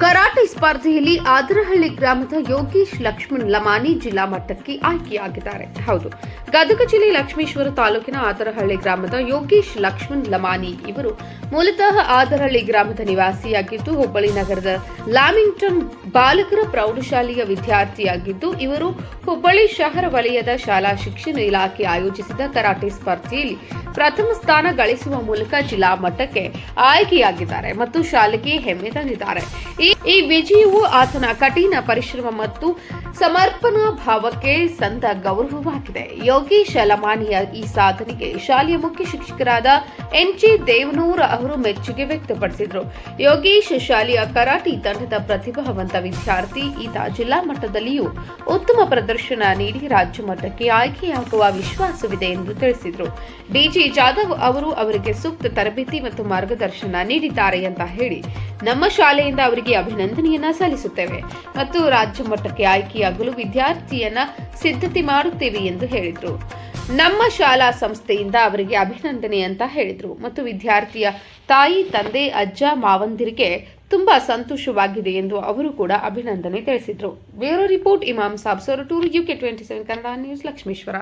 Karate ಸ್ಪರ್ಧೆಯಲ್ಲಿ ಆದರಹಳ್ಳಿ ಗ್ರಾಮದ ಯೋಗೇಶ್ ಲಕ್ಷ್ಮಣ್ ಲಮಾನಿ ಜಿಲ್ಲಾ ಮಟ್ಟಕ್ಕೆ ಆಯ್ಕೆಯಾಗಿದ್ದಾರೆ. ಹೌದು, ಗದಗ ಜಿಲ್ಲೆ ಲಕ್ಷ್ಮೇಶ್ವರ ತಾಲೂಕಿನ ಆದರಹಳ್ಳಿ ಗ್ರಾಮದ ಯೋಗೇಶ್ ಲಕ್ಷ್ಮಣ್ ಲಮಾನಿ ಇವರು ಮೂಲತಃ ಆದರಹಳ್ಳಿ ಗ್ರಾಮದ ನಿವಾಸಿಯಾಗಿದ್ದು, ಹುಬ್ಬಳ್ಳಿ ನಗರದ ಲ್ಯಾಮಿಂಗ್ಟನ್ ಬಾಲಕರ ಪ್ರೌಢಶಾಲೆಯ ವಿದ್ಯಾರ್ಥಿಯಾಗಿದ್ದು, ಇವರು ಹುಬ್ಬಳ್ಳಿ ಶಹರ ವಲಯದ ಶಾಲಾ ಶಿಕ್ಷಣ ಇಲಾಖೆ ಆಯೋಜಿಸಿದ ಕರಾಟೆ ಸ್ಪರ್ಧೆಯಲ್ಲಿ ಪ್ರಥಮ ಸ್ಥಾನ ಗಳಿಸುವ ಮೂಲಕ ಜಿಲ್ಲಾ ಮಟ್ಟಕ್ಕೆ ಆಯ್ಕೆಯಾಗಿದ್ದಾರೆ ಮತ್ತು ಶಾಲೆಗೆ ಹೆಮ್ಮೆ ತಂದಿದ್ದಾರೆ ಈ- ಈ ವಿಜಯವು ಆತನ ಕಠಿಣ ಪರಿಶ್ರಮ ಮತ್ತು ಸಮರ್ಪಣಾ ಭಾವಕ್ಕೆ ಸಂದ ಗೌರವವಾಗಿದೆ. ಯೋಗೇಶ್ ಲಮಾನಿಯ ಈ ಸಾಧನೆಗೆ ಶಾಲೆಯ ಮುಖ್ಯ ಶಿಕ್ಷಕರಾದ ಎನ್ ಜಿ ದೇವನೂರ್ ಅವರು ಮೆಚ್ಚುಗೆ ವ್ಯಕ್ತಪಡಿಸಿದರು. ಯೋಗೇಶ್ ಶಾಲೆಯ ಕರಾಟಿ ತಂಡದ ಪ್ರತಿಭಾವಂತ ವಿದ್ಯಾರ್ಥಿ, ಈತ ಜಿಲ್ಲಾ ಮಟ್ಟದಲ್ಲಿಯೂ ಉತ್ತಮ ಪ್ರದರ್ಶನ ನೀಡಿ ರಾಜ್ಯ ಮಟ್ಟಕ್ಕೆ ಆಯ್ಕೆಯಾಗುವ ವಿಶ್ವಾಸವಿದೆ ಎಂದು ತಿಳಿಸಿದರು. ಡಿಜಿ ಜಾಧವ್ ಅವರು ಅವರಿಗೆ ಸೂಕ್ತ ತರಬೇತಿ ಮತ್ತು ಮಾರ್ಗದರ್ಶನ ನೀಡಿದ್ದಾರೆ ಅಂತ ಹೇಳಿ, ನಮ್ಮ ಶಾಲೆಯಿಂದ ಅವರಿಗೆ ಅಭಿನಂದನೆಯನ್ನ ಸಲ್ಲಿಸುತ್ತೇವೆ ಮತ್ತು ರಾಜ್ಯ ಮಟ್ಟಕ್ಕೆ ಆಯ್ಕೆಯಾಗಲು ವಿದ್ಯಾರ್ಥಿಯನ್ನ ಸಿದ್ಧತೆ ಮಾಡುತ್ತೇವೆ ಎಂದು ಹೇಳಿದರು. ನಮ್ಮ ಶಾಲಾ ಸಂಸ್ಥೆಯಿಂದ ಅವರಿಗೆ ಅಭಿನಂದನೆ ಅಂತ ಹೇಳಿದರು. ಮತ್ತು ವಿದ್ಯಾರ್ಥಿಯ ತಾಯಿ, ತಂದೆ, ಅಜ್ಜ, ಮಾವಂದಿರಿಗೆ ತುಂಬಾ ಸಂತೋಷವಾಗಿದೆ ಎಂದು ಅವರು ಕೂಡ ಅಭಿನಂದನೆ ತಿಳಿಸಿದರು. Bureau report, Imam Sab, Soratur, UK twenty seven, Kannada news, Lakshmeshwar.